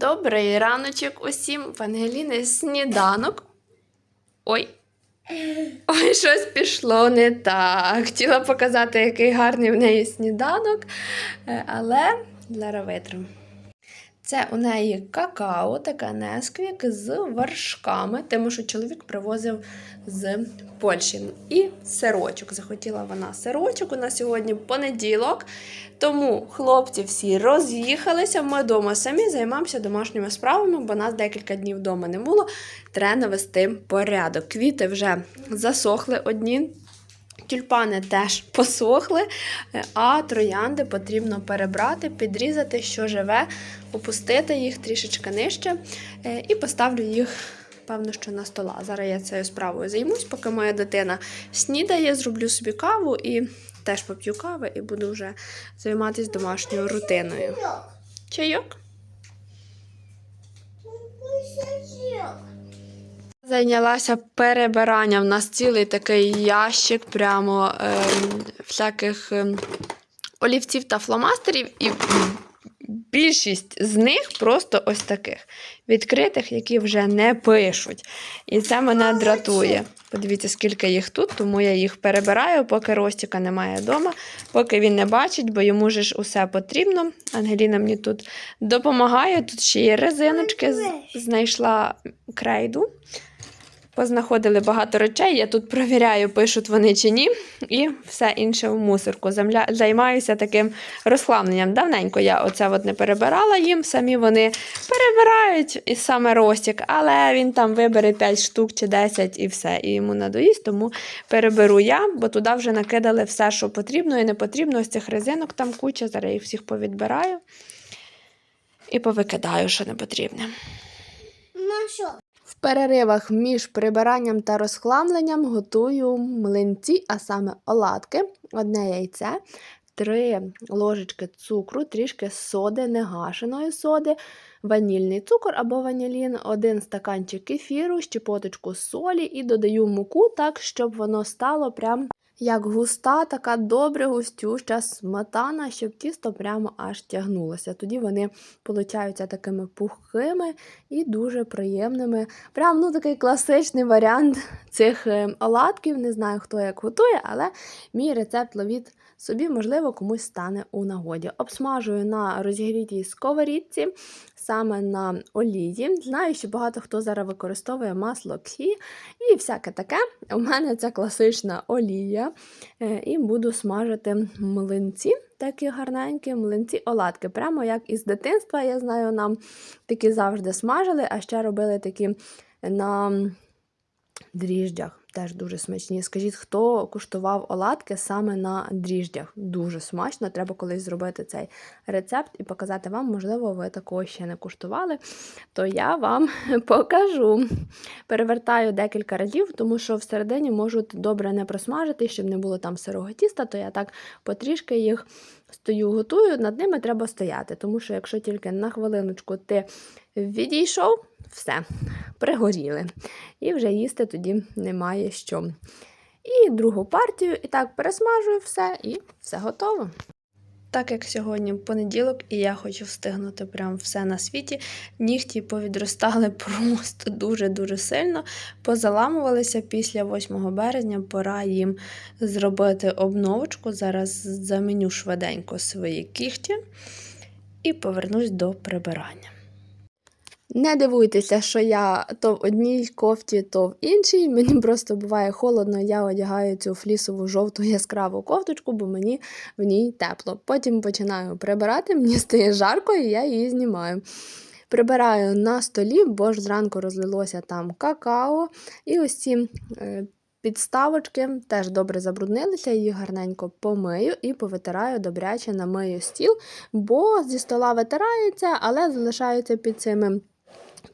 Добрий раночок усім в Ангеліни сніданок. Ой. Ой, щось пішло не так. Хотіла показати, який гарний в неї сніданок, е, але для витрим. Це у неї какао, така несквік з вершками, тому що чоловік привозив з Польщі. І сирочок. Захотіла вона сирочок. У нас сьогодні понеділок. Тому хлопці всі роз'їхалися. Ми вдома самі займаємося домашніми справами, бо нас декілька днів вдома не було. Треба навести порядок. Квіти вже засохли одні. Тюльпани теж посохли, а троянди потрібно перебрати, підрізати, що живе, опустити їх трішечки нижче е, і поставлю їх, певно, що на стола. Зараз я цією справою займусь, поки моя дитина снідає, зроблю собі каву і теж поп'ю кави і буду вже займатися домашньою рутиною. Чайок? Зайнялася перебиранням. У нас цілий такий ящик, прямо ем, всяких ем, олівців та фломастерів, і більшість з них просто ось таких відкритих, які вже не пишуть. І це мене дратує. Подивіться, скільки їх тут, тому я їх перебираю, поки Ростіка немає вдома, поки він не бачить, бо йому ж усе потрібно. Ангеліна мені тут допомагає. Тут ще є резиночки, знайшла крейду. Познаходили багато речей, я тут провіряю, пишуть вони чи ні, і все інше в мусорку. Земля... Займаюся таким розхламленням. Давненько я оце от не перебирала їм, самі вони перебирають і саме Ростік, але він там вибере 5 штук чи 10 і все, і йому надоїсть, тому переберу я, бо туди вже накидали все, що потрібно і не потрібно. Ось цих резинок там куча, зараз їх всіх повідбираю і повикидаю, що не потрібне. На що? Переривах між прибиранням та розхламленням готую млинці, а саме оладки, одне яйце, три ложечки цукру, трішки соди, негашеної соди, ванільний цукор або ванілін, один стаканчик кефіру, щепоточку солі і додаю муку так, щоб воно стало прям як густа, така добре густюща сметана, щоб тісто прямо аж тягнулося. Тоді вони получаються такими пухкими і дуже приємними. Прям ну, такий класичний варіант цих е, оладків. Не знаю, хто як готує, але мій рецепт ловіть собі, можливо, комусь стане у нагоді. Обсмажую на розігрітій сковорідці, саме на олії. Знаю, що багато хто зараз використовує масло кхі і всяке таке. У мене це класична олія. Е, І буду смажити млинці, такі гарненькі, млинці оладки. Прямо як із дитинства, я знаю, нам такі завжди смажили, а ще робили такі на дріжджах. Теж дуже смачні. Скажіть, хто куштував оладки саме на дріжджах? Дуже смачно. Треба колись зробити цей рецепт і показати вам, можливо, ви такого ще не куштували, то я вам покажу. Перевертаю декілька разів, тому що всередині можуть добре не просмажити, щоб не було там сирого тіста, то я так потрішки їх стою, готую, над ними треба стояти. Тому що якщо тільки на хвилиночку ти відійшов, все, пригоріли. І вже їсти тоді немає що. І другу партію, і так пересмажую все, і все готово. Так як сьогодні понеділок, і я хочу встигнути прям все на світі, нігті повідростали просто дуже-дуже сильно, позаламувалися після 8 березня, пора їм зробити обновочку. Зараз заміню швиденько свої кігті і повернусь до прибирання. Не дивуйтеся, що я то в одній кофті, то в іншій. Мені просто буває холодно, я одягаю цю флісову жовту яскраву кофточку, бо мені в ній тепло. Потім починаю прибирати, мені стає жарко, і я її знімаю. Прибираю на столі, бо ж зранку розлилося там какао. І ось ці е, підставочки теж добре забруднилися, їх гарненько помию і повитираю добряче намию стіл, бо зі стола витирається, але залишаються під цими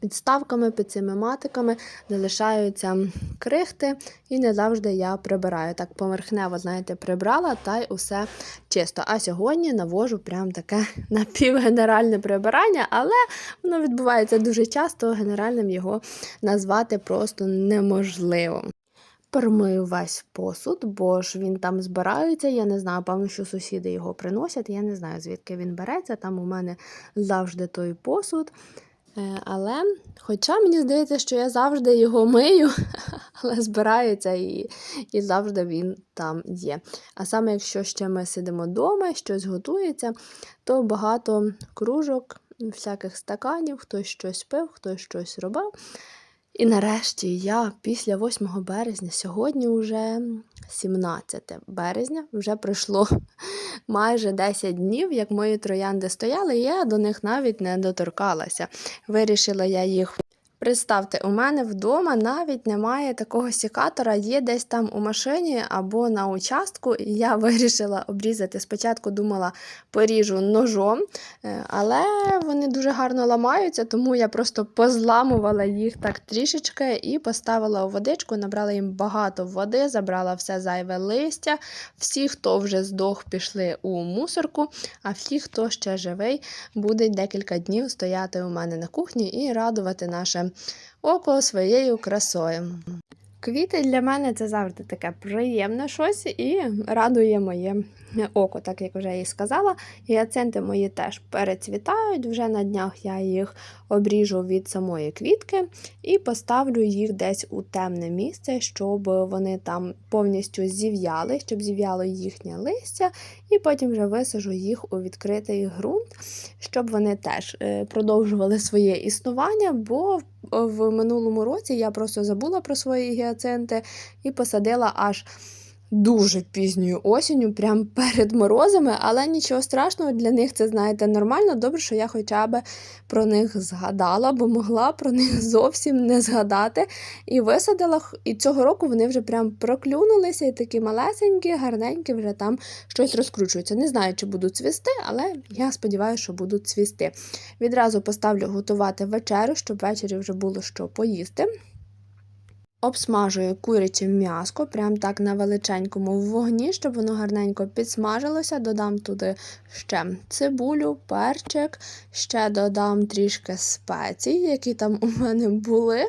підставками, під цими матиками, залишаються крихти, і не завжди я прибираю. Так поверхнево, знаєте, прибрала та й усе чисто. А сьогодні навожу прям таке напівгенеральне прибирання, але воно відбувається дуже часто, генеральним його назвати просто неможливо. Перемию весь посуд, бо ж він там збирається. Я не знаю, певно, що сусіди його приносять. Я не знаю, звідки він береться. Там у мене завжди той посуд. Е, Але, хоча мені здається, що я завжди його мию, але збирається і, і завжди він там є. А саме, якщо ще ми сидимо вдома, щось готується, то багато кружок, всяких стаканів, хтось щось пив, хтось щось робив. І нарешті я після 8 березня, сьогодні вже 17 березня, вже пройшло майже 10 днів, як мої троянди стояли, і я до них навіть не доторкалася. Вирішила я їх. Представте, у мене вдома навіть немає такого сікатора, є десь там у машині або на участку. І я вирішила обрізати. Спочатку думала, поріжу ножом, е, але вони дуже гарно ламаються, тому я просто позламувала їх так трішечки і поставила у водичку, набрала їм багато води, забрала все зайве листя. Всі, хто вже здох, пішли у мусорку, а всі, хто ще живий, будуть декілька днів стояти у мене на кухні і радувати наше око своєю красою. Квіти для мене це завжди таке приємне щось і радує моє око, так як вже і сказала. Гіацинти мої теж перецвітають. Вже на днях я їх обріжу від самої квітки і поставлю їх десь у темне місце, щоб вони там повністю зів'яли, щоб зів'яло їхнє листя, і потім вже висажу їх у відкритий ґрунт, щоб вони теж е, продовжували своє існування, бо в- минулому році я просто забула про свої гіацинти і посадила аж дуже пізньою осінню, прямо перед морозами, але нічого страшного для них це, знаєте, нормально. Добре, що я хоча б про них згадала, бо могла про них зовсім не згадати. І висадила, і цього року вони вже прям проклюнулися, і такі малесенькі, гарненькі, вже там щось розкручується. Не знаю, чи будуть цвісти, але я сподіваюся, що будуть цвісти. Відразу поставлю готувати вечерю, щоб ввечері вже було що поїсти. Обсмажую куряче м'яско, прям так на величенькому вогні, щоб воно гарненько підсмажилося. Додам туди ще цибулю, перчик, ще додам трішки спецій, які там у мене були,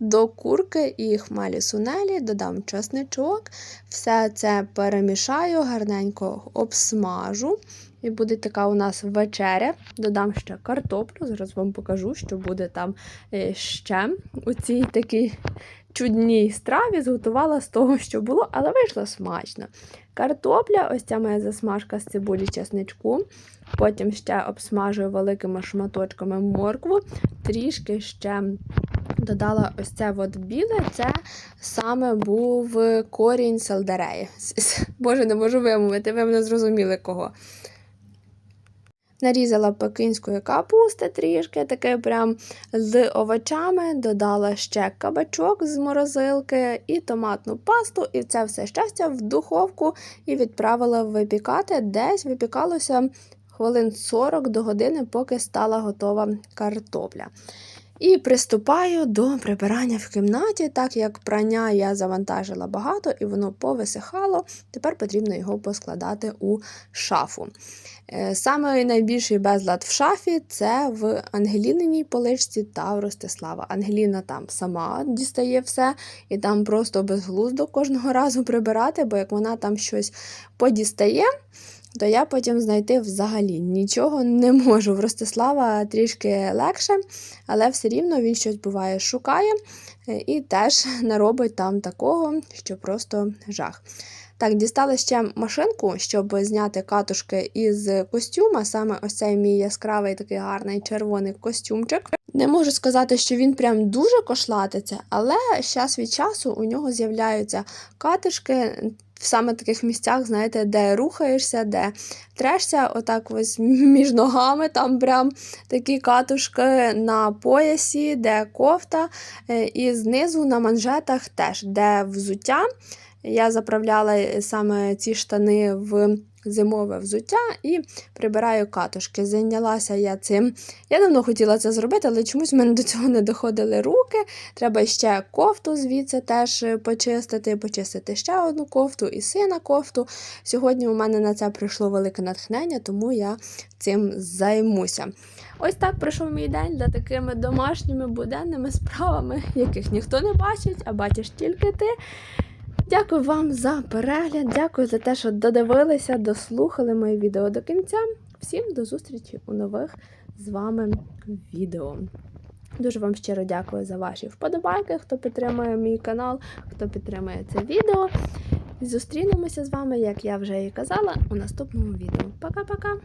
до курки і хмелі сунелі, додам чесничок. Все це перемішаю, гарненько обсмажу. І буде така у нас вечеря. Додам ще картоплю. Зараз вам покажу, що буде там е, ще у цій такій чудній страві. Зготувала з того, що було, але вийшло смачно. Картопля, ось ця моя засмажка з цибулі чесничку. Потім ще обсмажую великими шматочками моркву, трішки ще додала ось це от біле, це саме був корінь сельдереї. Боже, не можу вимовити, ви мене зрозуміли кого. Нарізала пекінської капусти трішки, таке прям з овочами, додала ще кабачок з морозилки і томатну пасту, і це все щастя в духовку і відправила випікати. Десь випікалося хвилин 40 до години, поки стала готова картопля. І приступаю до прибирання в кімнаті, так як прання я завантажила багато і воно повисихало. Тепер потрібно його поскладати у шафу. Е, Саме найбільший безлад в шафі це в Ангеліниній поличці та в Ростислава. Ангеліна там сама дістає все, і там просто безглуздо кожного разу прибирати, бо як вона там щось подістає, то я потім знайти взагалі нічого не можу. В Ростислава трішки легше, але все рівно він щось буває шукає е, і теж наробить там такого, що просто жах. Так, дістала ще машинку, щоб зняти катушки із костюма. Саме ось цей мій яскравий такий гарний червоний костюмчик. Не можу сказати, що він прям дуже кошлатиться, але час від часу у нього з'являються катушки саме таких місцях, знаєте, де рухаєшся, де трешся, отак ось між ногами, там прям такі катушки на поясі, де кофта, е, і знизу на манжетах теж, де взуття. Я заправляла е, саме ці штани в зимове взуття і прибираю катушки. Зайнялася я цим. Я давно хотіла це зробити, але чомусь в мене до цього не доходили руки. Треба ще кофту звідси теж почистити, почистити ще одну кофту і сина кофту. Сьогодні у мене на це прийшло велике натхнення, тому я цим займуся. Ось так пройшов мій день за такими домашніми буденними справами, яких ніхто не бачить, а бачиш тільки ти. Дякую вам за перегляд, дякую за те, що додивилися, дослухали моє відео до кінця. Всім до зустрічі у нових з вами відео. Дуже вам щиро дякую за ваші вподобайки, хто підтримує мій канал, хто підтримує це відео. Зустрінемося з вами, як я вже і казала, у наступному відео. Пока-пока!